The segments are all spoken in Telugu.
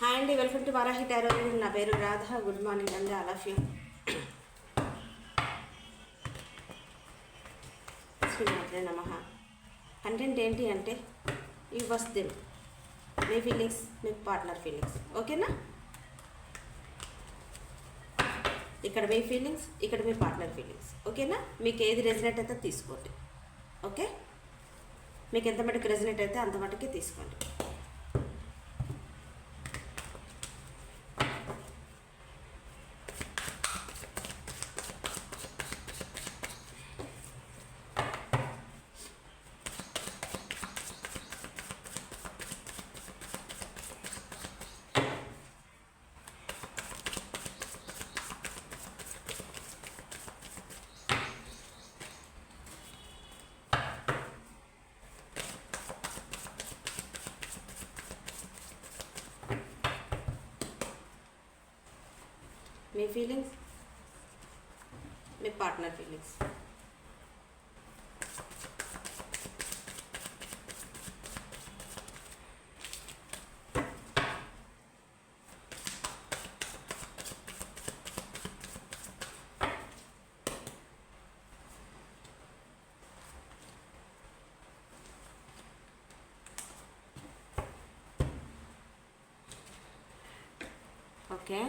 హాయ్ అండి వెల్కమ్ టు వారాహి టారో. నా పేరు రాధ. గుడ్ మార్నింగ్ అండి ఆల్ ఆఫ్ యూ. శ్రీమాత్రే నమ. కంటెంట్ ఏంటి అంటే యూ వస్ దిమ్ మీ ఫీలింగ్స్ మీ పార్ట్నర్ ఫీలింగ్స్ ఓకేనా? ఇక్కడ మీ ఫీలింగ్స్ ఇక్కడ మీ పార్ట్నర్ ఫీలింగ్స్ ఓకేనా? మీకు ఏది రెజినేట్ అయితే తీసుకోండి. ఓకే? మీకు ఎంత మటుకు రెజినేట్ అయితే అంత మటుకే తీసుకోండి. మీ ఫీలింగ్స్ మీ పార్ట్నర్ ఫీలింగ్స్ ఓకే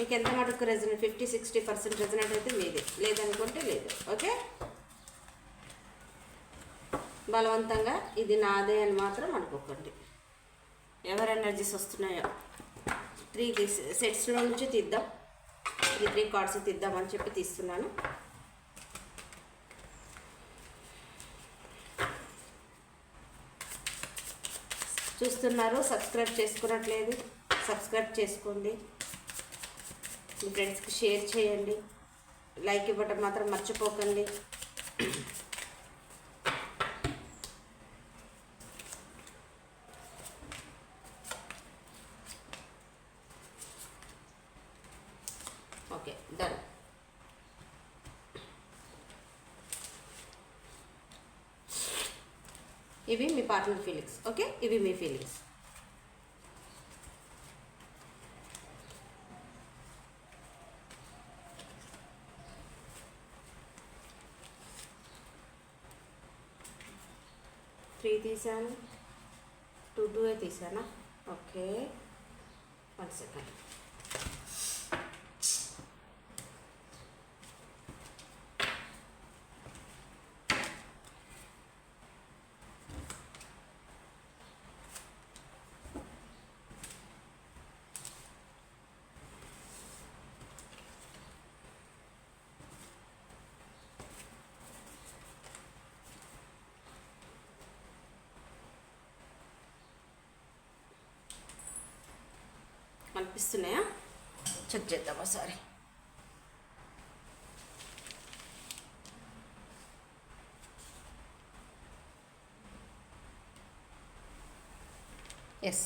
మీకు ఎంత మటుకు resonate fifty sixty percent resonate అయితే మీదే. లేదనుకుంటే లేదు. ఓకే? బలవంతంగా ఇది నాదే అని మాత్రం అనుకోకండి. ఎవరు ఎనర్జీస్ వస్తున్నాయో. త్రీ సెట్స్లో నుంచి తీద్దాం. ఈ త్రీ కార్డ్స్ తీద్దామని చెప్పి తీస్తున్నాను. చూస్తున్నారు సబ్స్క్రైబ్ చేసుకున్నట్లేదు. సబ్స్క్రైబ్ చేసుకోండి. మీ ఫ్రెండ్స్కి షేర్ చేయండి. లైక్ ఇవ్వటం మాత్రం మర్చిపోకండి. Okay done. ఇవి మీ పార్ట్నర్ ఫీలింగ్స్ ఓకే? ఇవి మీ ఫీలింగ్స్ త్రీ తీసాను టూ టూ ఏ తీసానా ఓకే వన్ సెకండ్ కనిపిస్తున్నాయా? చెక్ చేద్దాం ఒకసారి. Yes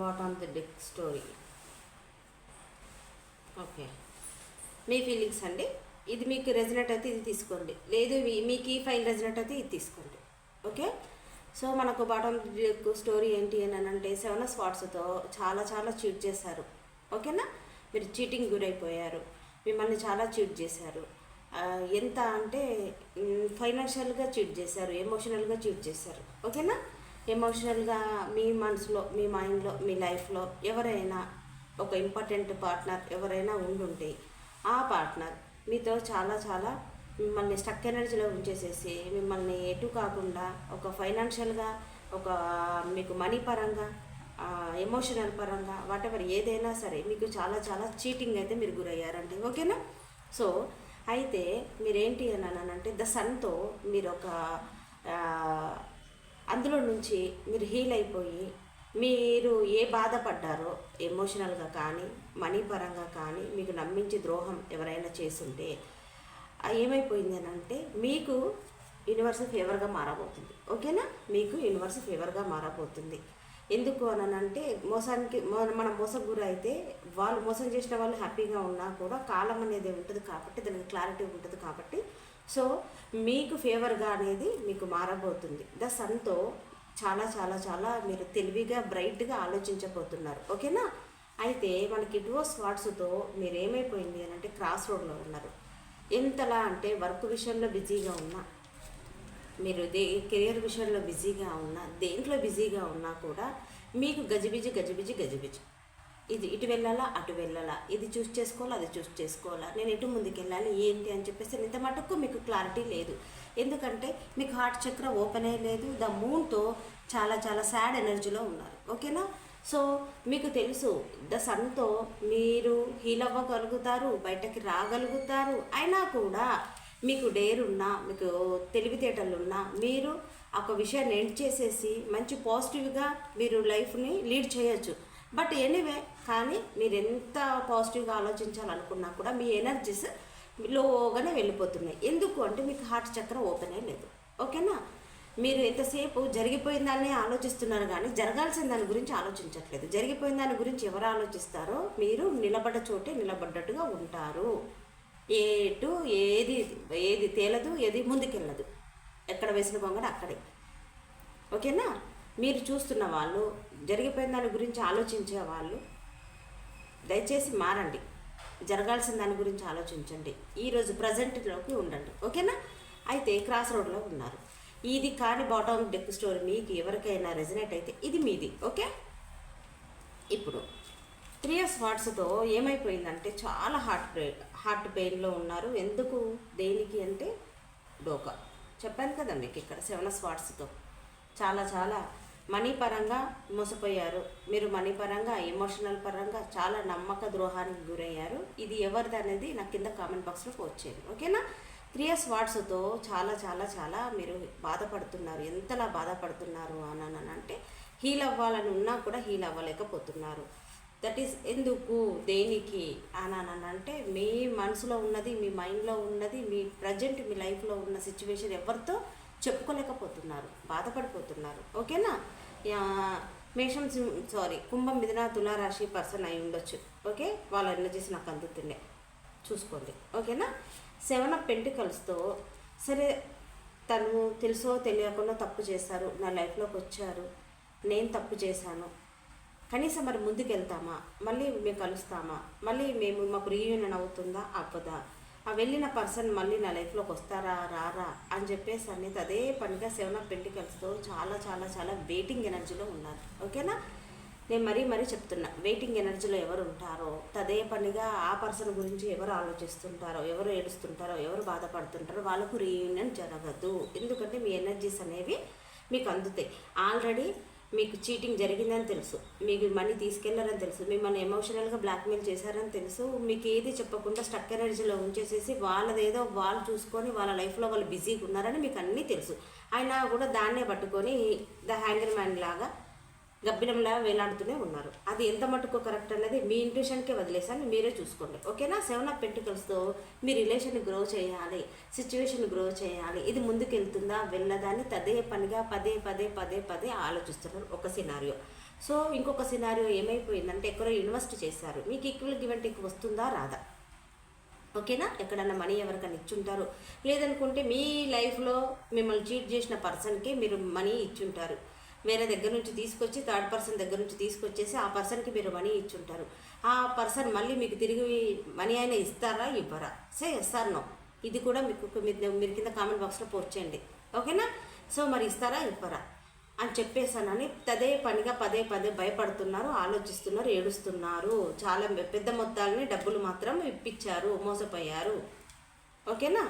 but on the deck story okay me feelings అండి? ఇది మీకు రెజినెట్ అయితే ఇది తీసుకోండి. లేదు మీకు ఈ ఫైల్ రెజినెట్ అయితే ఇది తీసుకోండి. ఓకే సో మనకు బాటమ్ స్టోరీ ఏంటి అని అంటే సెవెన్ స్పాట్స్తో చాలా చాలా చీట్ చేశారు. ఓకేనా మీరు చీటింగ్ గురైపోయారు. మిమ్మల్ని చాలా చీట్ చేశారు. ఎంత అంటే ఫైనాన్షియల్గా చీట్ చేశారు ఎమోషనల్గా చీట్ చేశారు. ఓకేనా ఎమోషనల్గా మీ మనసులో మీ మైండ్లో మీ లైఫ్లో ఎవరైనా ఒక ఇంపార్టెంట్ పార్ట్నర్ ఎవరైనా ఉండుంటే ఆ పార్ట్నర్ మీతో చాలా చాలా మిమ్మల్ని స్టక్ ఎనర్జీలో ఉంచేసేసి మిమ్మల్ని ఎటు కాకుండా ఒక ఫైనాన్షియల్గా ఒక మీకు మనీ పరంగా ఎమోషనల్ పరంగా వాటెవర్ ఏదైనా సరే మీకు చాలా చాలా చీటింగ్ అయితే మీరు గురయ్యారండి. ఓకేనా? సో అయితే మీరేంటి అని అంటే ద సన్తో మీరు ఒక అందులో నుంచి మీరు హీల్ అయిపోయి మీరు ఏ బాధపడ్డారో ఎమోషనల్గా కానీ మనీ పరంగా కానీ మీకు నమ్మించి ద్రోహం ఎవరైనా చేస్తుంటే ఏమైపోయింది అని అంటే మీకు యూనివర్స్ ఫేవర్గా మారబోతుంది. ఓకేనా? మీకు యూనివర్స్ ఫేవర్గా మారబోతుంది. ఎందుకు అని అంటే మోసానికి మన మనం మోసం గురి అయితే వాళ్ళు మోసం చేసిన వాళ్ళు హ్యాపీగా ఉన్నా కూడా కాలం అనేది ఉంటుంది కాబట్టి దానికి క్లారిటీ ఉంటుంది కాబట్టి సో మీకు ఫేవర్గా అనేది మీకు మారబోతుంది. ద సన్తో చాలా చాలా చాలా మీరు తెలివిగా బ్రైట్గా ఆలోచించబోతున్నారు. ఓకేనా? అయితే మనకి డో స్వాట్స్తో మీరు ఏమైపోయింది అని అంటే క్రాస్ రోడ్లో ఉన్నారు. ఎంతలా అంటే వర్క్ విషయంలో బిజీగా ఉన్నా మీరు దే కెరియర్ విషయంలో బిజీగా ఉన్నా దేంట్లో బిజీగా ఉన్నా కూడా మీకు గజిబిజి గజిబిజి గజిబిజి. ఇది ఇటు వెళ్ళాలా అటు వెళ్ళాలా? ఇది చూస్ చేసుకోవాలా అది చూస్ చేసుకోవాలా? నేను ఎటు ముందుకు వెళ్ళాలి ఏంటి అని చెప్పేసి ఇంత మటుకు మీకు క్లారిటీ లేదు. ఎందుకంటే మీకు హార్ట్ చక్ర ఓపెన్ అయ్యలేదు. ద మూన్తో చాలా చాలా సాడ్ ఎనర్జీలో ఉన్నారు. ఓకేనా? సో మీకు తెలుసు ద సన్తో మీరు హీల్ అవ్వగలుగుతారు బయటకి రాగలుగుతారు అయినా కూడా మీకు డేరున్నా మీకు తెలివితేటలున్నా మీరు ఒక విషయాన్ని ఎండ్ చేసేసి మంచి పాజిటివ్గా మీరు లైఫ్ని లీడ్ చేయొచ్చు. బట్ ఎనీవే కానీ మీరు ఎంత పాజిటివ్గా ఆలోచించాలనుకున్నా కూడా మీ ఎనర్జీస్ లోగానే వెళ్ళిపోతున్నాయి. ఎందుకు అంటే మీకు హార్ట్ చక్రం ఓపెన్ అయ్యి లేదు ఓకేనా? మీరు ఎంతసేపు జరిగిపోయిన దాన్ని ఆలోచిస్తున్నారు కానీ జరగాల్సిన దాని గురించి ఆలోచించట్లేదు. జరిగిపోయిన దాని గురించి ఎవరు ఆలోచిస్తారో మీరు నిలబడ్డ చోటే నిలబడ్డట్టుగా ఉంటారు. ఏటు ఏది ఏది తేలదు ఏది ముందుకెళ్ళదు. ఎక్కడ వేసిన బొంగడ అక్కడే. ఓకేనా? మీరు చూస్తున్న వాళ్ళు జరిగిపోయిన దాని గురించి ఆలోచించే వాళ్ళు దయచేసి మారండి. జరగాల్సిన దాని గురించి ఆలోచించండి. ఈరోజు ప్రజెంట్లోకి ఉండండి. ఓకేనా? అయితే క్రాస్ రోడ్లో ఉన్నారు. ఇది కానీ బాటమ్ డెక్ స్టోరీ మీకు ఎవరికైనా రెజనేట్ అయితే ఇది మీది ఓకే? ఇప్పుడు త్రీ ఇయర్స్ వాట్స్తో ఏమైపోయిందంటే చాలా హార్ట్ బ్రేక్ హార్ట్ పెయిన్లో ఉన్నారు. ఎందుకు? దేనికి అంటే డోకా. చెప్పాను కదా మీకు ఇక్కడ సెవెన్ స్వాట్స్తో చాలా చాలా మనీ పరంగా మోసపోయారు. మీరు మనీ పరంగా ఎమోషనల్ పరంగా చాలా నమ్మక ద్రోహానికి గురయ్యారు. ఇది ఎవరిది అనేది నాకు కింద కామెంట్ బాక్స్లో వచ్చేది ఓకేనా? క్రియస్ వాట్స్తో చాలా చాలా చాలా మీరు బాధపడుతున్నారు. ఎంతలా బాధపడుతున్నారు అని అంటే హీల్ అవ్వాలని ఉన్నా కూడా హీల్ అవ్వలేకపోతున్నారు. దట్ ఈస్ ఎందుకు దేనికి అని అంటే మీ మనసులో ఉన్నది మీ మైండ్లో ఉన్నది మీ ప్రజెంట్ మీ లైఫ్లో ఉన్న సిచ్యువేషన్ ఎవరితో చెప్పుకోలేకపోతున్నారు బాధపడిపోతున్నారు. ఓకేనా? మేషం సారీ కుంభం మిథున తులారాశి పర్సన్ అయి ఉండొచ్చు. ఓకే? వాళ్ళ ఎనర్జీస్ నాకు అందుతుండే. చూసుకోండి. ఓకేనా? సెవెన్ ఆఫ్ పెంటికల్స్తో సరే తను తెలుసో తెలియకుండా తప్పు చేశారు నా లైఫ్లోకి వచ్చారు నేను తప్పు చేశాను. కనీసం మరి ముందుకు వెళ్తామా మళ్ళీ మేము కలుస్తామా? మళ్ళీ మేము మాకు రీయూనియన్ అవుతుందా? అవ్వదా? ఆ వెళ్ళిన పర్సన్ మళ్ళీ నా లైఫ్లోకి వస్తారా? రారా? అని చెప్పేసి అనేది అదే పనిగా సెవెన్ ఆఫ్ పెంటికల్స్తో చాలా చాలా చాలా వెయిటింగ్ ఎనర్జీలో ఉన్నారు. ఓకేనా? నేను మరీ మరీ చెప్తున్నా. వెయిటింగ్ ఎనర్జీలో ఎవరు ఉంటారో తదే పనిగా ఆ పర్సన్ గురించి ఎవరు ఆలోచిస్తుంటారో ఎవరు ఏడుస్తుంటారో ఎవరు బాధపడుతుంటారో వాళ్ళకు రీయూనియన్ జరగదు. ఎందుకంటే మీ ఎనర్జీస్ అనేవి మీకు అందుతాయి. ఆల్రెడీ మీకు చీటింగ్ జరిగిందని తెలుసు. మీకు మనీ తీసుకెళ్ళారని తెలుసు. మిమ్మల్ని ఎమోషనల్గా బ్లాక్మెయిల్ చేశారని తెలుసు. మీకు ఏది చెప్పకుండా స్టక్ ఎనర్జీలో ఉంచేసేసి వాళ్ళదేదో వాళ్ళు చూసుకొని వాళ్ళ లైఫ్లో వాళ్ళు బిజీగా ఉన్నారని మీకు అన్నీ తెలుసు. అయినా కూడా దాన్నే పట్టుకొని ద హ్యాంగర్ మ్యాన్ లాగా గబ్బినంలా వేలాడుతూనే ఉన్నారు. అది ఎంత మటుకు కరెక్ట్ అనేది మీ ఇంట్యూషన్కే వదిలేసాను మీరే చూసుకోండి. ఓకేనా? సెవెన్ ఆఫ్ పెంటికల్స్తో మీ రిలేషన్ గ్రో చేయాలి సిచ్యువేషన్ గ్రో చేయాలి. ఇది ముందుకెళ్తుందా వెళ్ళదా అని తదే పనిగా పదే పదే పదే పదే ఆలోచిస్తున్నారు ఒక సినారియో సో ఇంకొక సినారియో ఏమైపోయిందంటే ఎక్కడో ఇన్వెస్ట్ చేశారు. మీకు ఈక్వల్ గివెన్ వస్తుందా రాదా? ఓకేనా? ఎక్కడన్నా మనీ ఎవరికైనా ఇచ్చుంటారు. లేదనుకుంటే మీ లైఫ్లో మిమ్మల్ని చీట్ చేసిన పర్సన్కి మీరు మనీ ఇచ్చుంటారు. వేరే దగ్గర నుంచి తీసుకొచ్చి థర్డ్ పర్సన్ దగ్గర నుంచి తీసుకొచ్చేసి ఆ పర్సన్కి మీరు మనీ ఇచ్చుంటారు. ఆ పర్సన్ మళ్ళీ మీకు తిరిగి మనీ అయినా ఇస్తారా ఇవ్వరా? సే ఎస్ఆర్ నో ఇది కూడా మీకు మీరు మీరు కింద కామెంట్ బాక్స్లో పోస్ట్ చేయండి. ఓకేనా? సో మరి ఇస్తారా ఇవ్వరా? అని చెప్పేసానని తదే పనిగా పదే పదే భయపడుతున్నారు ఆలోచిస్తున్నారు ఏడుస్తున్నారు. చాలా పెద్ద మొత్తాలని డబ్బులు మాత్రం ఇప్పించారు మోసపోయారు. ఓకేనా?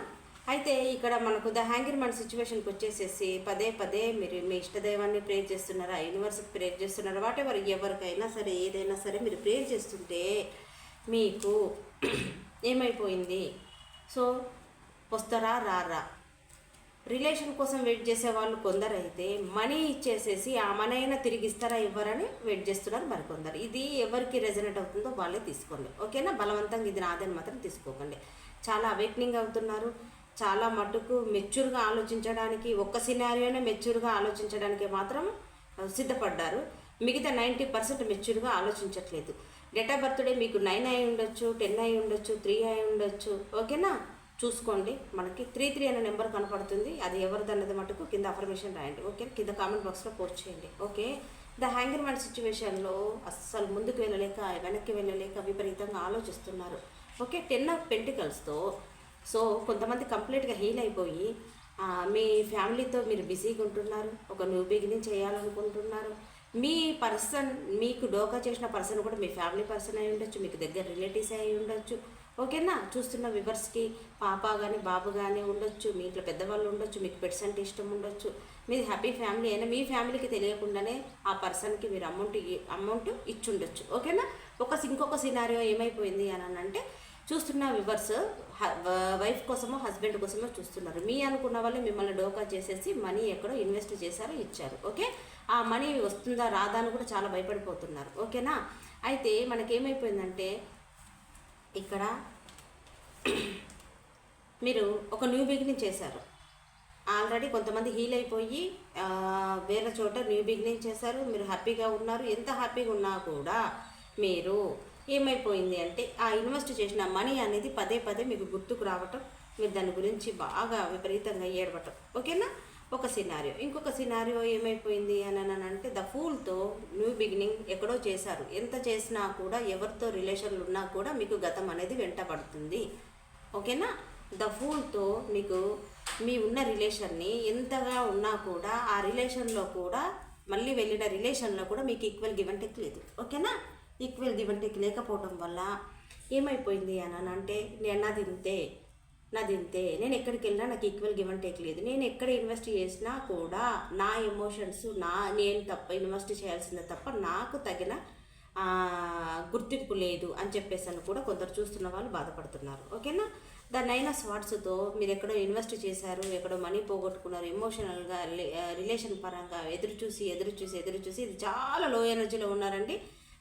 అయితే ఇక్కడ మనకు ద హ్యాంగర్ మన సిచ్యువేషన్కి వచ్చేసేసి పదే పదే మీరు మీ ఇష్టదైవాన్ని ప్రేర్ చేస్తున్నారా యూనివర్స్కి ప్రేర్ చేస్తున్నారా వాట్ ఎవర్ ఎవరికైనా సరే ఏదైనా సరే మీరు ప్రేర్ చేస్తుంటే మీకు ఏమైపోయింది? సో వస్తారా రారా? రిలేషన్ కోసం వెయిట్ చేసే వాళ్ళు కొందరైతే మనీ ఇచ్చేసేసి ఆ మనీ అయినా తిరిగి ఇస్తారా ఇవ్వరని వెయిట్ చేస్తున్నారు మరికొందరు. ఇది ఎవరికి రెజనేట్ అవుతుందో వాళ్ళే తీసుకోండి. ఓకేనా? బలవంతంగా ఇది నాదని మాత్రం తీసుకోకండి. చాలా అవేక్నింగ్ అవుతున్నారు. చాలా మటుకు మెచ్యూర్గా ఆలోచించడానికి ఒక్క సినారియోనే మెచ్యూర్గా ఆలోచించడానికి మాత్రం సిద్ధపడ్డారు. మిగతా నైంటీ పర్సెంట్ మెచ్యూర్గా ఆలోచించట్లేదు. డేట్ ఆఫ్ బర్త్డే మీకు నైన్ అయి ఉండొచ్చు టెన్ అయి ఉండొచ్చు త్రీ అయి ఉండొచ్చు ఓకేనా? చూసుకోండి. మనకి త్రీ త్రీ అనే నెంబర్ కనపడుతుంది. అది ఎవరిదన్నది మటుకు కింద అఫర్మేషన్ రాయండి ఓకే? కింద కామెంట్ బాక్స్లో పోస్ట్ చేయండి ఓకే? ద హ్యాంగర్ మ్యాన్ సిచ్యువేషన్లో అస్సలు ముందుకు వెళ్ళలేక వెనక్కి వెళ్ళలేక విపరీతంగా ఆలోచిస్తున్నారు ఓకే? టెన్ ఆఫ్ పెంటికల్స్తో సో కొంతమంది కంప్లీట్గా హీల్ అయిపోయి మీ ఫ్యామిలీతో మీరు బిజీగా ఉంటున్నారు ఒక న్యూ బిగినింగ్ చేయాలనుకుంటున్నారు. మీ పర్సన్ మీకు డోకా చేసిన పర్సన్ కూడా మీ ఫ్యామిలీ పర్సన్ అయి ఉండొచ్చు మీకు దగ్గర రిలేటివ్స్ అయి ఉండొచ్చు. ఓకేనా? చూస్తున్న వివర్స్కి పాప కానీ బాబు కానీ ఉండొచ్చు మీ ఇంట్లో పెద్దవాళ్ళు ఉండొచ్చు మీకు పెట్స్ అంటే ఇష్టం ఉండొచ్చు. మీది హ్యాపీ ఫ్యామిలీ అయినా మీ ఫ్యామిలీకి తెలియకుండానే ఆ పర్సన్కి మీరు అమౌంట్ అమౌంట్ ఇచ్చి ఉండొచ్చు ఓకేనా? ఒక ఇంకొక సినారియో ఏమైపోయింది అని అంటే చూస్తున్న వివర్స్ వైఫ్ కోసమో హస్బెండ్ కోసమో చూస్తున్నారు. మీ అనుకున్న వాళ్ళు మిమ్మల్ని డోకా చేసేసి మనీ ఎక్కడో ఇన్వెస్ట్ చేశారో ఇచ్చారు. ఓకే? ఆ మనీ వస్తుందా రాదా అని కూడా చాలా భయపడిపోతున్నారు. ఓకేనా? అయితే మనకేమైపోయిందంటే ఇక్కడ మీరు ఒక న్యూ బిగినింగ్ చేశారు. ఆల్రెడీ కొంతమంది హీల్ అయిపోయి వేరే చోట న్యూ బిగినింగ్ చేశారు. మీరు హ్యాపీగా ఉన్నారు. ఎంత హ్యాపీగా ఉన్నా కూడా మీరు ఏమైపోయింది అంటే ఆ ఇన్వెస్ట్ చేసిన మనీ అనేది పదే పదే మీకు గుర్తుకు రావటం మీరు దాని గురించి బాగా విపరీతంగా ఏడవటం. ఓకేనా? ఒక సినారియో ఇంకొక సినారియో ఏమైపోయింది అని అంటే ద ఫూల్తో న్యూ బిగినింగ్ ఎక్కడో చేశారు. ఎంత చేసినా కూడా ఎవరితో రిలేషన్లు ఉన్నా కూడా మీకు గతం అనేది వెంటబడుతుంది. ఓకేనా? ద ఫూల్తో మీకు మీ ఉన్న రిలేషన్ని ఎంతగా ఉన్నా కూడా ఆ రిలేషన్లో కూడా మళ్ళీ వెళ్ళిన రిలేషన్లో కూడా మీకు ఈక్వల్ గివ్ అండ్ లేదు. ఓకేనా? ఈక్వల్ గివ్ లేకపోవడం వల్ల ఏమైపోయింది అని అంటే నేను నాది ఇంతే నాది ఇంతే నేను ఎక్కడికి వెళ్ళినా నాకు ఈక్వల్ గివ్ అండ్ టేక్ లేదు. నేను ఎక్కడ ఇన్వెస్ట్ చేసినా కూడా నా ఎమోషన్స్ నా నేను తప్ప ఇన్వెస్ట్ చేయాల్సిందే తప్ప నాకు తగిన గుర్తింపు లేదు అని చెప్పేసి అని కూడా కొందరు చూస్తున్న వాళ్ళు బాధపడుతున్నారు. ఓకేనా? దాన్ని అయినా స్వాట్స్తో మీరు ఎక్కడో ఇన్వెస్ట్ చేశారు ఎక్కడో మనీ పోగొట్టుకున్నారు ఎమోషనల్గా రిలేషన్ పరంగా ఎదురు చూసి ఎదురు చూసి ఎదురు చూసి ఇది చాలా లో ఎనర్జీలో ఉన్నారండి.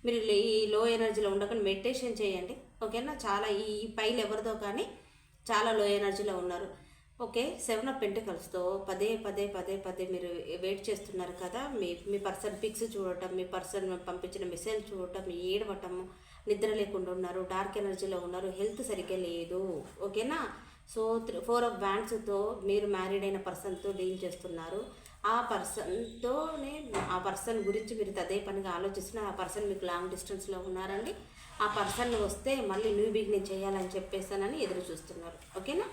మీరు ఈ లో ఎనర్జీలో ఉండకుండా మెడిటేషన్ చేయండి. ఓకేనా చాలా ఈ పైలు ఎవరిదో కానీ చాలా లో ఎనర్జీలో ఉన్నారు ఓకే సెవెన్ ఆఫ్ పెంటికల్స్తో పదే పదే పదే పదే మీరు వెయిట్ చేస్తున్నారు కదా? మీ మీ పర్సన్ పిక్స్ చూడటం మీ పర్సన్ పంపించిన మెసేజ్ చూడటం ఏడవటము నిద్ర లేకుండా ఉన్నారు డార్క్ ఎనర్జీలో ఉన్నారు హెల్త్ సరిగ్గా లేదు. ఓకేనా సో త్రీ ఫోర్ ఆఫ్ బ్యాండ్స్తో మీరు మ్యారీడ్ అయిన పర్సన్తో డీల్ చేస్తున్నారు. ఆ పర్సన్తోనే ఆ పర్సన్ గురించి మీరు అదే పనిగా ఆలోచిస్తున్న ఆ పర్సన్ మీకు లాంగ్ డిస్టెన్స్లో ఉన్నారండి. ఆ పర్సన్ వస్తే మళ్ళీ న్యూ బిగినింగ్ చేయాలని చెప్పేసానని ఎదురు చూస్తున్నారు. ఓకేనా?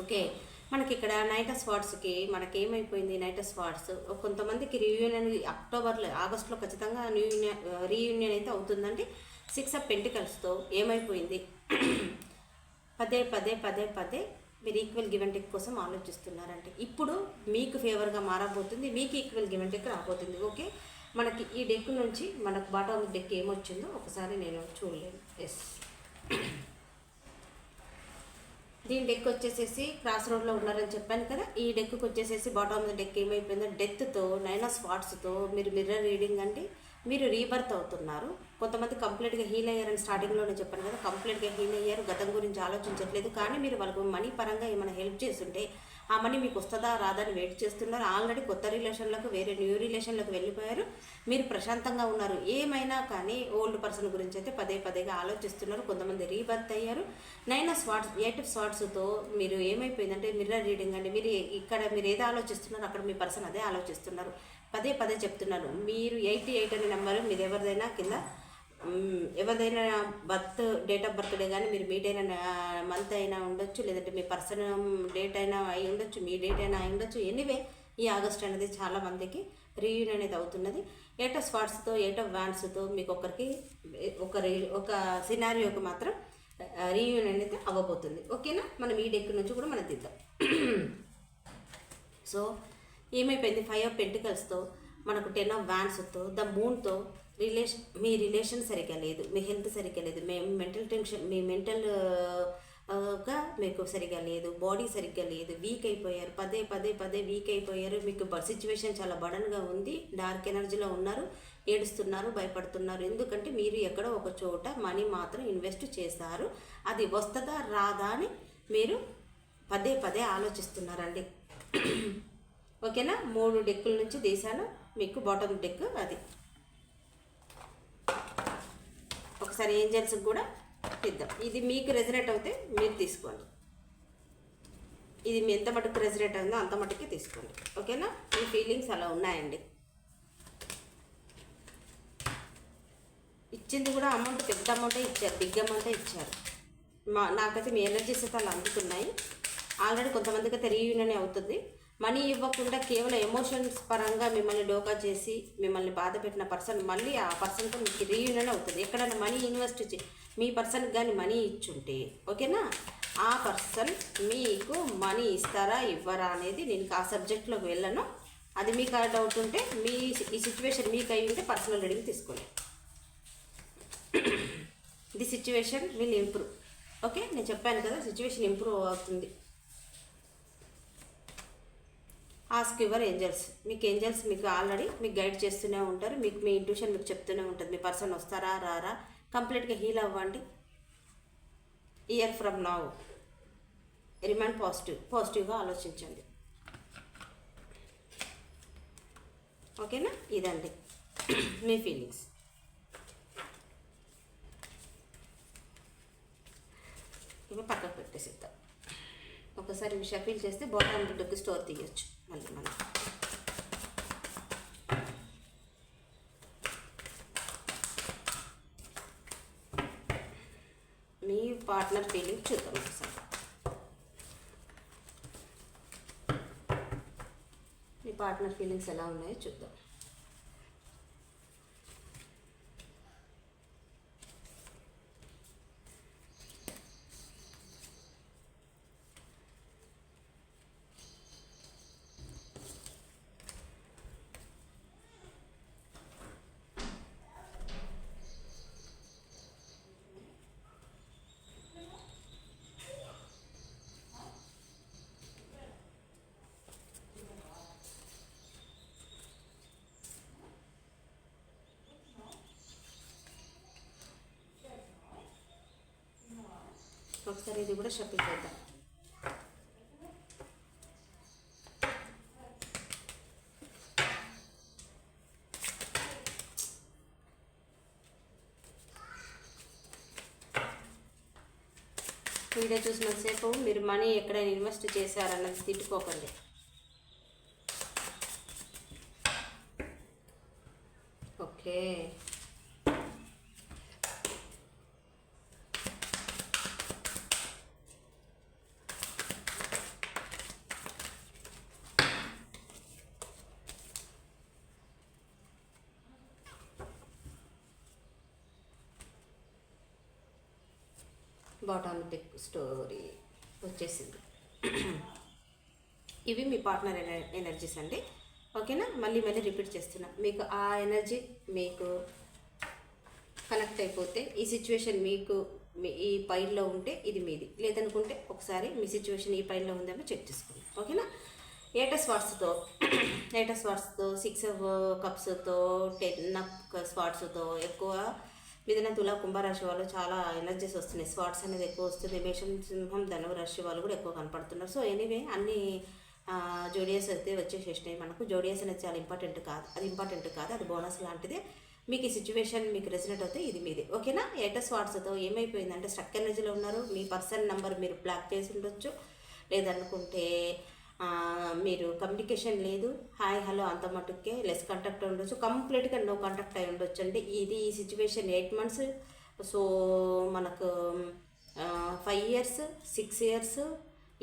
ఓకే. మనకి ఇక్కడ నైట్ స్పాట్స్కి మనకి ఏమైపోయింది నైట్ స్పాట్స్ కొంతమందికి రీయూనియన్ అక్టోబర్లో ఆగస్టులో ఖచ్చితంగా రీయూనియన్ రీయూనియన్ అయితే అవుతుందండి. సిక్స్ ఆఫ్ పెంటికల్స్తో ఏమైపోయింది? పదే పదే పదే పదే మీరు ఈక్వల్ గివెన్ టెక్ కోసం ఆలోచిస్తున్నారంటే ఇప్పుడు మీకు ఫేవర్గా మారబోతుంది మీకు ఈక్వల్ గివెన్ టెక్ రాబోతుంది ఓకే? మనకి ఈ డెక్ నుంచి మనకు బాటమ్ డెక్ ఏమొచ్చిందో ఒకసారి నేను చూడలేను. ఎస్ దీని డెక్ వచ్చేసేసి క్రాస్ రోడ్లో ఉన్నారని చెప్పాను కదా ఈ డెక్కి వచ్చేసేసి బాటమ్ ఆఫ్ ద డెక్ ఏమైపోయిందో డెత్తో నైనా స్పాట్స్తో మీరు మిర్రర్ రీడింగ్ అంటే మీరు రీబర్త్ అవుతున్నారు. కొంతమంది కంప్లీట్గా హీల్ అయ్యారని స్టార్టింగ్లోనే చెప్పాను కదా కంప్లీట్గా హీల్ అయ్యారు. గతం గురించి ఆలోచించట్లేదు. కానీ మీరు వాళ్ళకు మనీ పరంగా ఏమైనా హెల్ప్ చేస్తుంటే ఆ మనీ మీకు వస్తుందా అని వెయిట్ చేస్తున్నారు. ఆల్రెడీ కొత్త రిలేషన్లకు వేరే న్యూ రిలేషన్లకు వెళ్ళిపోయారు. మీరు ప్రశాంతంగా ఉన్నారు. ఏమైనా కానీ ఓల్డ్ పర్సన్ గురించి అయితే పదే పదేగా ఆలోచిస్తున్నారు. కొంతమంది రీబర్త్ అయ్యారు. నైన్ స్వాట్స్ ఎయిట్ స్వాట్స్తో మీరు ఏమైపోయిందంటే మిర్రర్ రీడింగ్ అండి. మీరు ఇక్కడ మీరు ఏది ఆలోచిస్తున్నారో అక్కడ మీ పర్సన్ అదే ఆలోచిస్తున్నారు. పదే పదే చెప్తున్నారు. మీరు ఎయిటీ ఎయిట్ అనే నెంబర్ మీరు ఎవరిదైనా కింద ఎవరిదైనా బర్త్ డేట్ ఆఫ్ బర్త్డే కానీ మీరు మీట్ అయిన మంత్ అయినా ఉండొచ్చు లేదంటే మీ పర్సన్ డేట్ అయినా అయి ఉండొచ్చు మీ డేట్ అయినా అయి ఉండొచ్చు. ఎనీవే ఈ ఆగస్ట్ అనేది చాలా మందికి రీయూన్ అనేది అవుతున్నది. ఎయిట్ ఆఫ్ స్పాట్స్తో ఎయిట్ ఆఫ్ వ్యాన్స్తో మీకు ఒకరికి ఒక రీ ఒక సినారియోకి మాత్రం రీయూన్ అనేది అవ్వబోతుంది. ఓకేనా? మనం ఈ డెక్ నుంచి కూడా మనం తీద్దాం. సో ఏమైపోయింది? ఫైవ్ ఆఫ్ పెంటికల్స్తో మనకు టెన్ ఆఫ్ వ్యాన్స్తో ద మూన్తో రిలేషన్ మీ రిలేషన్ సరిగ్గా లేదు మీ హెల్త్ సరిగ్గా లేదు మీ మెంటల్ టెన్షన్ మీ మెంటల్గా మీకు సరిగ్గా లేదు బాడీ సరిగ్గా లేదు వీక్ అయిపోయారు పదే పదే పదే వీక్ అయిపోయారు మీకు సిచ్యువేషన్ చాలా బడన్గా ఉంది డార్క్ ఎనర్జీలో ఉన్నారు ఏడుస్తున్నారు భయపడుతున్నారు ఎందుకంటే మీరు ఎక్కడో ఒక చోట మనీ మాత్రం ఇన్వెస్ట్ చేశారు అది వస్తుందా రాదా అని మీరు పదే పదే ఆలోచిస్తున్నారండి. ఓకేనా? మూడు డెక్కుల నుంచి తీశాను మీకు బాటమ్ డెక్ అది. ఒకసారి ఏంజల్స్కి కూడా ఇద్దాం ఇది మీకు రెజనేట్ అవుతే మీరు తీసుకోండి. ఇది మీ ఎంత మటుకు రెజనేట్ అయిందో అంత మటుకే తీసుకోండి. ఓకేనా? మీ ఫీలింగ్స్ అలా ఉన్నాయండి. ఇచ్చింది కూడా అమౌంట్ పెద్ద అమౌంటే ఇచ్చారు బిగ్ అమౌంటే ఇచ్చారు. మా నాకైతే మీ ఎనర్జీస్ అయితే అలా అందుతున్నాయి. ఆల్రెడీ కొంతమందికి అయితే రీయూనియన్ అవుతుంది. మనీ ఇవ్వకుండా కేవలం ఎమోషన్స్ పరంగా మిమ్మల్ని డోకా చేసి మిమ్మల్ని బాధ పెట్టిన పర్సన్ మళ్ళీ ఆ పర్సన్తో మీకు రీయూనియన్ అవుతుంది. ఎక్కడైనా మనీ ఇన్వెస్ట్ చే మీ పర్సన్కి కానీ మనీ ఇచ్చుంటే ఓకేనా ఆ పర్సన్ మీకు మనీ ఇస్తారా ఇవ్వరా అనేది నేను ఆ సబ్జెక్ట్లోకి వెళ్ళను. అది మీకు ఆ డౌట్ ఉంటే మీ ఈ సిచ్యువేషన్ మీకు అయి ఉంటే పర్సనల్ రీడింగ్ తీసుకోండి. The situation will improve okay నేను చెప్పాను కదా సిచ్యువేషన్ ఇంప్రూవ్ అవుతుంది. ఆస్క్ యువర్ ఏంజల్స్ మీకు ఏంజల్స్ మీకు ఆల్రెడీ మీకు గైడ్ చేస్తూనే ఉంటారు. మీకు మీ ఇంట్యూషన్ మీకు చెప్తూనే ఉంటుంది. మీ పర్సన్ వస్తారా రారా? కంప్లీట్గా హీల్ అవ్వండి. Year from now remind positive పాజిటివ్గా ఆలోచించండి. ఓకేనా ఇదండి. మీ ఫీలింగ్స్ ఇవి పక్కకు పెట్టేసిద్దాం. ఒకసారి ఇవి షఫీల్ చేస్తే బాటమ్ బిడ్డకి స్టోర్ తీయచ్చు. మళ్ళీ మనం మీ పార్ట్నర్ ఫీలింగ్ చూద్దాం ఒకసారి. మీ పార్ట్నర్ ఫీలింగ్స్ ఎలా ఉన్నాయో చూద్దాం. ఒకసారి ఇది కూడా షఫిల్ చేద్దాం. వీడియో చూసినంతసేపు మీరు మనీ ఎక్కడైనా ఇన్వెస్ట్ చేశారన్నది తిట్టుకోకండి ఓకే బాటామ్ టెక్ స్టోరీ వచ్చేసింది. ఇవి మీ పార్ట్నర్ ఎనర్జీస్ అండి. ఓకేనా? మళ్ళీ మళ్ళీ రిపీట్ చేస్తున్నా. మీకు ఆ ఎనర్జీ మీకు కనెక్ట్ అయిపోతే ఈ సిచ్యువేషన్ మీకు మీ ఈ పైల్లో ఉంటే ఇది మీది. లేదనుకుంటే ఒకసారి మీ సిచ్యువేషన్ ఈ పైల్లో ఉందేమో చెక్ చేసుకోండి ఓకేనా? ఏటస్ వాట్స్తో ఏటస్ వాట్స్తో సిక్స్ కప్స్తో టెన్ స్వాట్స్తో ఎక్కువ మిథున తుల కుంభరాశి వాళ్ళు చాలా ఎనర్జీస్ వస్తున్నాయి. స్వాట్స్ అనేది ఎక్కువ వస్తుంది. మేషం సింహం ధనువు రాశి వాళ్ళు కూడా ఎక్కువ కనపడుతున్నారు. సో ఎనీవే అన్ని జోడియస్ అయితే వచ్చేసేసినాయి మనకు. జోడియస్ అనేది చాలా ఇంపార్టెంట్ కాదు. అది ఇంపార్టెంట్ కాదు. అది బోనస్ లాంటిది. మీకు ఈ సిచ్యువేషన్ మీకు రెసినెట్ అవుతే ఇది మీది. ఓకేనా ఏటస్ వాట్స్తో ఏమైపోయిందంటే స్ట్రక్ ఎనర్జీలో ఉన్నారు. మీ పర్సన్ నెంబర్ మీరు బ్లాక్ చేసి ఉండొచ్చు. లేదనుకుంటే మీరు కమ్యూనికేషన్ లేదు. హాయ్ హలో అంత మటుకే లెస్ కాంటాక్ట్ ఉండొచ్చు. కంప్లీట్గా నో కాంటాక్ట్ అయి ఉండొచ్చు. అంటే ఇది ఈ సిచ్యువేషన్ ఎయిట్ మంత్స్ సో మనకు five years six years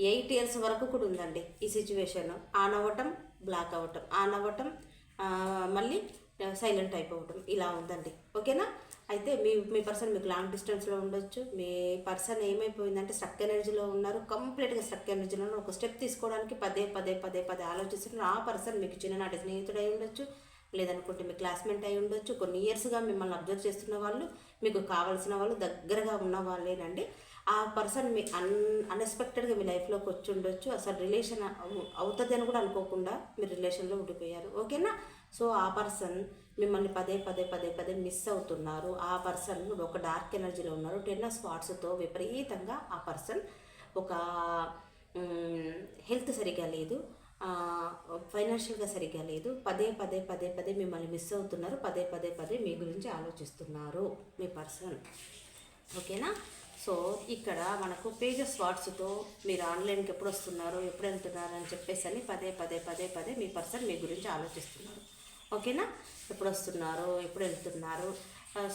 eight years వరకు కూడా ఉందండి ఈ సిచ్యువేషన్ ఆన్ అవ్వటం బ్లాక్ అవ్వటం. ఆన్ అవ్వటం మళ్ళీ సైలెంట్ అయిపోవటం ఇలా ఉందండి. ఓకేనా? అయితే మీ మీ పర్సన్ మీకు లాంగ్ డిస్టెన్స్లో ఉండొచ్చు. మీ పర్సన్ ఏమైపోయిందంటే స్ట్రక్ ఎనర్జీలో ఉన్నారు. కంప్లీట్గా స్ట్రక్ ఎనర్జీలో ఒక స్టెప్ తీసుకోవడానికి పదే పదే పదే పదే ఆలోచిస్తున్నారు. ఆ పర్సన్ మీకు చిన్ననాటి స్నేహితుడు అయి ఉండొచ్చు. లేదనుకుంటే మీ క్లాస్మేట్ అయి ఉండొచ్చు. కొన్ని ఇయర్స్గా మిమ్మల్ని అబ్జర్వ్ చేస్తున్న వాళ్ళు మీకు కావాల్సిన వాళ్ళు దగ్గరగా ఉన్న వాళ్ళేనండి. ఆ పర్సన్ మీ అన్ అన్ఎక్స్పెక్టెడ్గా మీ లైఫ్లోకి వచ్చి ఉండొచ్చు. అసలు రిలేషన్ అవుతుంది అని కూడా అనుకోకుండా మీరు రిలేషన్లో ఉండిపోయారు. ఓకేనా? సో ఆ పర్సన్ మిమ్మల్ని పదే పదే పదే పదే మిస్ అవుతున్నారు. ఆ పర్సన్ ఒక డార్క్ ఎనర్జీలో ఉన్నారు. టెన్ స్పాట్స్తో విపరీతంగా ఆ పర్సన్ ఒక హెల్త్ సరిగా లేదు. ఫైనాన్షియల్గా సరిగ్గా లేదు. పదే పదే పదే పదే మిమ్మల్ని మిస్ అవుతున్నారు. పదే పదే పదే మీ గురించి ఆలోచిస్తున్నారు మీ పర్సన్. ఓకేనా? సో ఇక్కడ మనకు పేజెస్ వాట్స్తో మీరు ఆన్లైన్కి ఎప్పుడు వస్తున్నారు ఎప్పుడు వెళ్తున్నారు అని చెప్పేసి అని పదే పదే పదే పదే మీ పర్సన్ మీ గురించి ఆలోచిస్తున్నారు. ఓకేనా? ఎప్పుడు వస్తున్నారు ఎప్పుడు వెళ్తున్నారు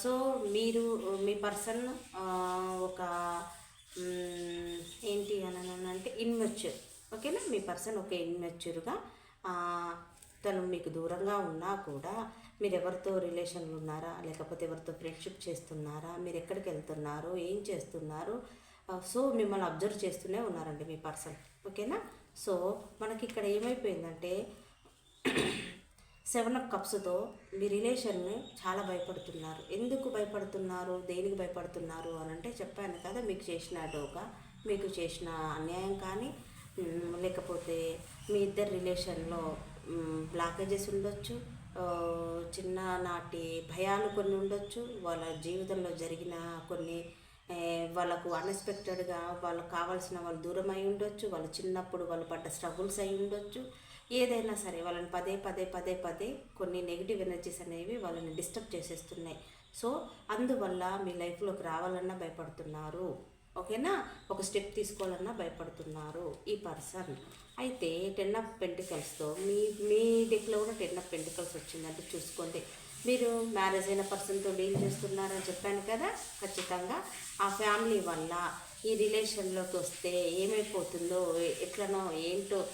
సో మీరు మీ పర్సన్ ఒక ఏంటి అని అంటే ఇన్మెచ్యూర్. ఓకేనా? మీ పర్సన్ ఒక ఇన్మెచ్యూర్గా తను మీకు దూరంగా ఉన్నా కూడా మీరు ఎవరితో రిలేషన్లు ఉన్నారా లేకపోతే ఎవరితో ఫ్రెండ్షిప్ చేస్తున్నారా? మీరు ఎక్కడికి వెళ్తున్నారు ఏం చేస్తున్నారు? సో మిమ్మల్ని అబ్జర్వ్ చేస్తూనే ఉన్నారండి మీ పర్సన్. ఓకేనా? సో మనకి ఇక్కడ ఏమైపోయిందంటే సెవెన్ అప్ కప్స్తో మీ రిలేషన్ని చాలా భయపడుతున్నారు. ఎందుకు భయపడుతున్నారు? దేనికి భయపడుతున్నారు? అని అంటే చెప్పాను కదా మీకు చేసిన డోకా మీకు చేసిన అన్యాయం కానీ లేకపోతే మీ ఇద్దరు రిలేషన్లో బ్లాకేజెస్ ఉండొచ్చు చిన్ననాటి భయాలు కొన్ని ఉండొచ్చు వాళ్ళ జీవితంలో జరిగిన కొన్ని వాళ్ళకు అన్ఎక్స్పెక్టెడ్గా వాళ్ళకు కావాల్సిన వాళ్ళు దూరం అయి ఉండొచ్చు వాళ్ళు చిన్నప్పుడు వాళ్ళు పడ్డ స్ట్రగుల్స్ అయి ఉండొచ్చు ఏదైనా సరే వాళ్ళని పదే పదే పదే పదే కొన్ని నెగిటివ్ ఎనర్జీస్ అనేవి వాళ్ళని డిస్టర్బ్ చేసేస్తున్నాయి. సో అందువల్ల మీ లైఫ్లోకి రావాలన్నా భయపడుతున్నారు. ఓకేనా? ఒక స్టెప్ తీసుకోవాలన్నా భయపడుతున్నారు ఈ పర్సన్ అయితే టెన్ ఆఫ్ పెంటికల్స్తో మీ మీ డెక్లో కూడా టెన్ ఆఫ్ పెంటికల్స్ వచ్చిందంటే చూసుకోండి. మీరు మ్యారేజ్ అయిన పర్సన్తో డీల్ చేస్తున్నారని చెప్పాను కదా? ఖచ్చితంగా ఆ ఫ్యామిలీ వల్ల ఈ రిలేషన్లోకి వస్తే ఏమైపోతుందో ఎట్లనో ఏంటో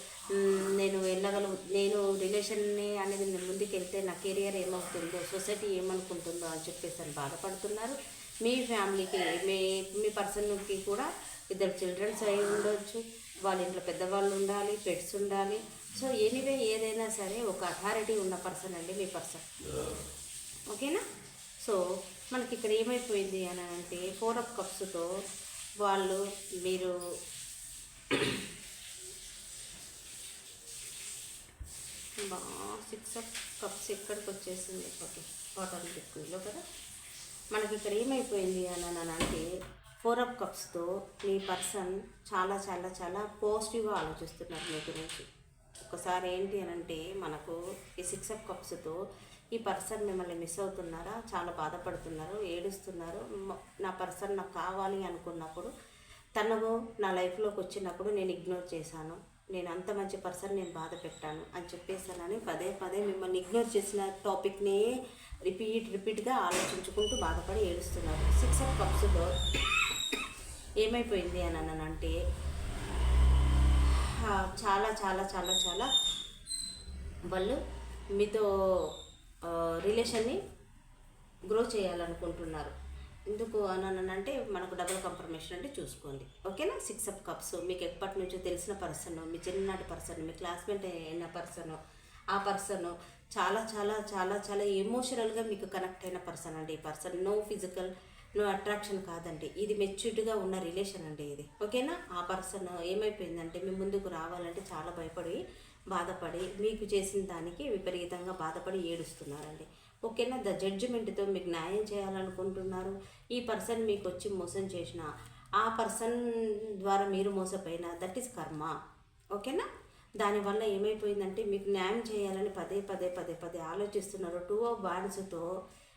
నేను వెళ్ళగలు నేను రిలేషన్ని అనేది నేను ముందుకు వెళ్తే నా కెరియర్ ఏమవుతుందో సొసైటీ ఏమనుకుంటుందో అని చెప్పేసి అని బాధపడుతున్నారు. మీ ఫ్యామిలీకి మీ మీ పర్సన్కి కూడా ఇద్దరు చిల్డ్రన్స్ అయి ఉండొచ్చు. వాళ్ళ ఇంట్లో పెద్దవాళ్ళు ఉండాలి పెట్స్ ఉండాలి. సో ఎనీవే ఏదైనా సరే ఒక అథారిటీ ఉన్న పర్సన్ అండి మీ పర్సన్. ఓకేనా? సో మనకి ఇక్కడ ఏమైపోయింది అని అంటే ఫోర్ ఆఫ్ కప్స్తో వాళ్ళు మీరు బా సిక్స్ ఆఫ్ కప్స్ ఎక్కడికి వచ్చేసింది ఓకే వాటర్ లిక్విడ్లో కదా? మనకి ఇక్కడ ఏమైపోయింది అని అని అంటే ఫోర్ ఆఫ్ కప్స్తో మీ పర్సన్ చాలా చాలా చాలా పాజిటివ్గా ఆలోచిస్తున్నారు మీ గురించి ఒకసారి ఏంటి అని అంటే మనకు ఈ సిక్స్ ఆఫ్ కప్స్తో ఈ పర్సన్ మిమ్మల్ని మిస్ అవుతున్నారా? చాలా బాధపడుతున్నారు ఏడుస్తున్నారు. నా పర్సన్ నాకు కావాలి అనుకున్నప్పుడు తను నా లైఫ్లోకి వచ్చినప్పుడు నేను ఇగ్నోర్ చేశాను. నేను అంత మంచి పర్సన్ నేను బాధ పెట్టాను అని చెప్పేసానని పదే పదే మిమ్మల్ని ఇగ్నోర్ చేసిన టాపిక్ని రిపీట్ రిపీట్గా ఆలోచించుకుంటూ బాధపడి ఏడుస్తున్నారు. సిక్స్ ఆఫ్ కప్స్లో ఏమైపోయింది అని అన్నానంటే చాలా చాలా చాలా చాలా. వాళ్ళు మీతో రిలేషన్ని గ్రో చేయాలనుకుంటున్నారు. ఎందుకు అని అంటే మనకు డబుల్ కంఫర్మేషన్ అంటే చూసుకోండి. ఓకేనా సిక్స్ అప్ కప్స్ మీకు ఎప్పటి నుంచో తెలిసిన పర్సన్ మీ చిన్ననాటి పర్సన్ మీ క్లాస్మేట్ అయిన పర్సన్ ఆ పర్సన్ చాలా చాలా చాలా చాలా ఎమోషనల్గా మీకు కనెక్ట్ అయిన పర్సన్ అండి ఈ person no physical no attraction కాదండి. ఇది మెచ్యూర్డ్గా ఉన్న రిలేషన్ అండి ఇది. ఓకేనా ఆ పర్సన్ ఏమైపోయిందంటే మీ ముందుకు రావాలంటే చాలా భయపడి బాధపడి మీకు చేసిన దానికి విపరీతంగా బాధపడి ఏడుస్తున్నారండి. ఓకేనా? ద జడ్జిమెంట్తో మీకు న్యాయం చేయాలనుకుంటున్నారు. ఈ పర్సన్ మీకు వచ్చి మోసం చేసిన ఆ పర్సన్ ద్వారా మీరు మోసపోయిన దట్ ఈస్ కర్మ. ఓకేనా? దానివల్ల ఏమైపోయిందంటే మీకు న్యాయం చేయాలని పదే పదే పదే పదే ఆలోచిస్తున్నారు. టూ ఆఫ్ బాండ్స్తో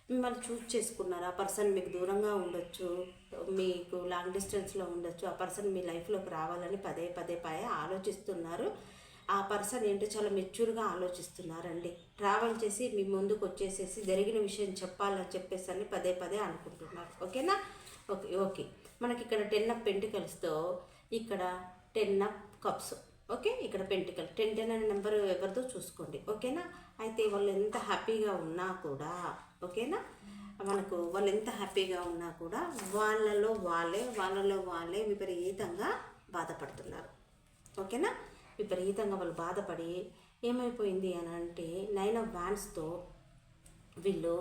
మిమ్మల్ని చూస్ చేసుకున్నారు. ఆ పర్సన్ మీకు దూరంగా ఉండొచ్చు మీకు లాంగ్ డిస్టెన్స్లో ఉండొచ్చు ఆ పర్సన్ మీ లైఫ్లోకి రావాలని పదే పదే పదే ఆలోచిస్తున్నారు. ఆ పర్సన్ ఏంటో చాలా మెచ్యూర్గా ఆలోచిస్తున్నారండి. ట్రావెల్ చేసి మీ ముందుకు వచ్చేసేసి జరిగిన విషయం చెప్పాలని చెప్పేసి అని పదే పదే అనుకుంటున్నారు. ఓకేనా? Okay okay. మనకి ఇక్కడ టెన్ అప్ పెంటికల్స్తో ఇక్కడ టెన్ అప్ కప్స్ ఓకే? ఇక్కడ పెంటికల్ టెన్ టెన్ అనే నెంబర్ ఎవరిదో చూసుకోండి. ఓకేనా? అయితే వాళ్ళు ఎంత హ్యాపీగా ఉన్నా కూడా ఓకేనా? మనకు వాళ్ళు ఎంత హ్యాపీగా ఉన్నా కూడా వాళ్ళలో వాళ్ళే వాళ్ళలో వాళ్ళే విపరీతంగా బాధపడుతున్నారు. ఓకేనా? విపరీతంగా వాళ్ళు బాధపడి ఏమైపోయింది అని అంటే నైన్ ఆఫ్ బ్యాండ్స్తో వీళ్ళు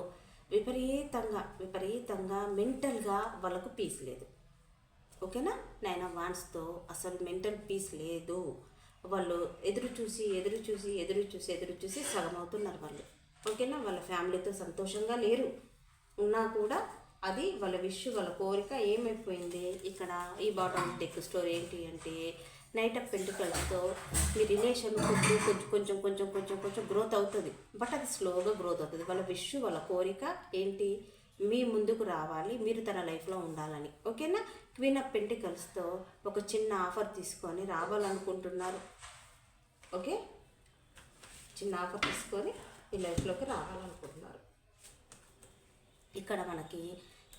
విపరీతంగా విపరీతంగా మెంటల్గా వాళ్ళకు పీస్ లేదు. ఓకేనా? నైన్ ఆఫ్ వాన్స్తో అసలు మెంటల్ పీస్ లేదు. వాళ్ళు ఎదురు చూసి ఎదురు చూసి ఎదురు చూసి ఎదురు చూసి సగం అవుతున్నారు వాళ్ళు. ఓకేనా? వాళ్ళ ఫ్యామిలీతో సంతోషంగా లేరు. ఉన్నా కూడా అది వాళ్ళ విష్ వాళ్ళ కోరిక ఏమైపోయింది? ఇక్కడ ఈ బాటమ్ డెక్ స్టోరీ ఏంటి అంటే నైట్ ఆఫ్ పెంటుకలతో మీ రిలేషన్ కొంచెం కొంచెం కొంచెం కొంచెం కొంచెం కొంచెం గ్రోత్ అవుతుంది. బట్ అది స్లోగా గ్రోత్ అవుతుంది. వాళ్ళ విష్ వాళ్ళ కోరిక ఏంటి? మీ ముందుకు రావాలి. మీరు తన లైఫ్లో ఉండాలని. ఓకేనా క్వీన్ ఆఫ్ పెంటికల్స్తో ఒక చిన్న ఆఫర్ తీసుకొని రావాలనుకుంటున్నారు. ఓకే చిన్న ఆఫర్ తీసుకొని ఈ లైఫ్లోకి రావాలనుకుంటున్నారు. ఇక్కడ మనకి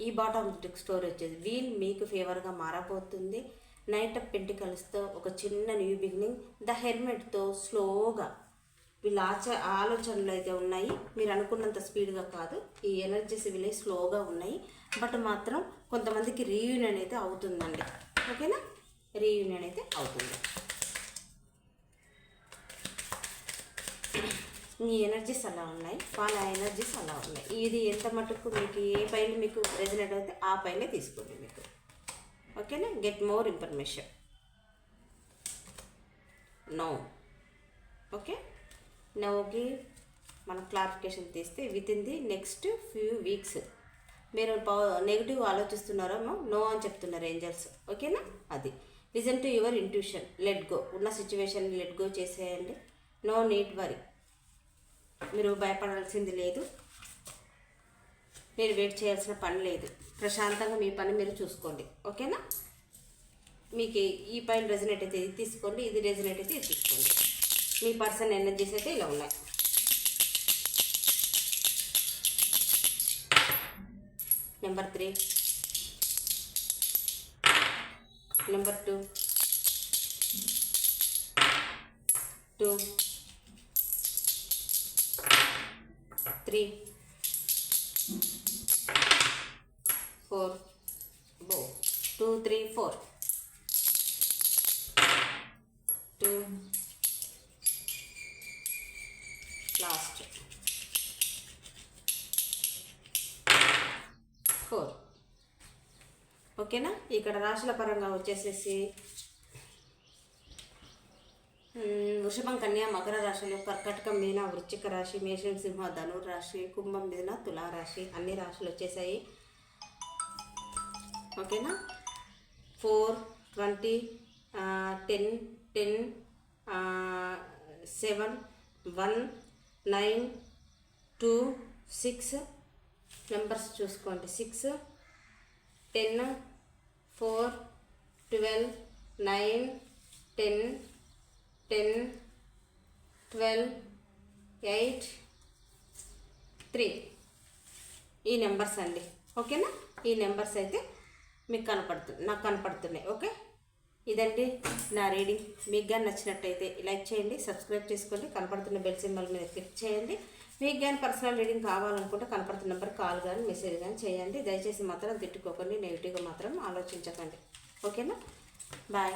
ఈ బాటమ్ స్టోరీ వచ్చేది. వీల్ మీకు ఫేవర్గా మారబోతుంది. నైట్ ఆఫ్ పెంటికల్స్తో ఒక చిన్న న్యూ బిగినింగ్. ద హెల్మెట్తో స్లోగా వీళ్ళ ఆచ ఆలోచనలు అయితే ఉన్నాయి. మీరు అనుకున్నంత స్పీడ్గా కాదు. ఈ ఎనర్జీస్ వీళ్ళే స్లోగా ఉన్నాయి. బట్ మాత్రం కొంతమందికి రీయూనియన్ అయితే అవుతుందండి. ఓకేనా? రీయూనియన్ అయితే అవుతుంది. మీ ఎనర్జీస్ అలా ఉన్నాయి. వాళ్ళ ఎనర్జీస్ అలా ఉన్నాయి. ఇది ఎంత మటుకు మీకు ఏ పైన మీకు రెజినెట్ అయితే ఆ పైనే తీసుకోండి మీకు. ఓకేనా? Get more information no okay నోకి మనం క్లారిఫికేషన్ తీస్తే within the next few weeks మీరు నెగిటివ్ ఆలోచిస్తున్నారేమో నో అని చెప్తున్నారు ఏంజల్స్ ఓకేనా? అది. Listen to your intuition let go ఉన్న సిచ్యువేషన్ లెట్ గో చేసేయండి. నో నీట్ వరీ మీరు భయపడాల్సింది లేదు. మీరు వెయిట్ చేయాల్సిన పని లేదు. ప్రశాంతంగా మీ పని మీరు చూసుకోండి. ఓకేనా? మీకు ఈ పైన రెజినేట్ అయితే ఇది తీసుకోండి ఇది రెజినేట్ అయితే ఇది తీసుకోండి. మీ పర్సన్ ఎనర్జీస్ అయితే ఇలా ఉన్నాయి. Number three number two two three four బో two three four. Two. Last. Four. ఓకేనా? ఇక్కడ రాశుల పరంగా వచ్చేసేసి వృషభం కన్యా మకర రాశులు కర్కటకం మీన వృశ్చిక రాశి మేషం సింహ ధనుర్ రాశి కుంభం మీన తులారాశి అన్ని రాశులు వచ్చేసాయి. ఓకేనా? Four twenty ten ten seven one nine two six numbers చూసుకోండి. Six ten four twelve nine ten ten twelve eight three. ఈ నెంబర్స్ అండి. ఓకేనా? ఈ నెంబర్స్ అయితే మీకు కనపడుతుంది నాకు కనపడుతున్నాయి ఓకే? ఇదండి నా రీడింగ్. మీకు కానీ నచ్చినట్టయితే లైక్ చేయండి సబ్స్క్రైబ్ చేసుకోండి కనపడుతున్న బెల్ సింబల్ మీద క్లిక్ చేయండి. మీకు కానీ పర్సనల్ రీడింగ్ కావాలనుకుంటే కనపడుతున్న నెంబర్ కాల్ కానీ మెసేజ్ కానీ చేయండి. దయచేసి మాత్రం తిట్టుకోకండి నెగిటివ్గా మాత్రం ఆలోచించకండి. ఓకేనా? బాయ్.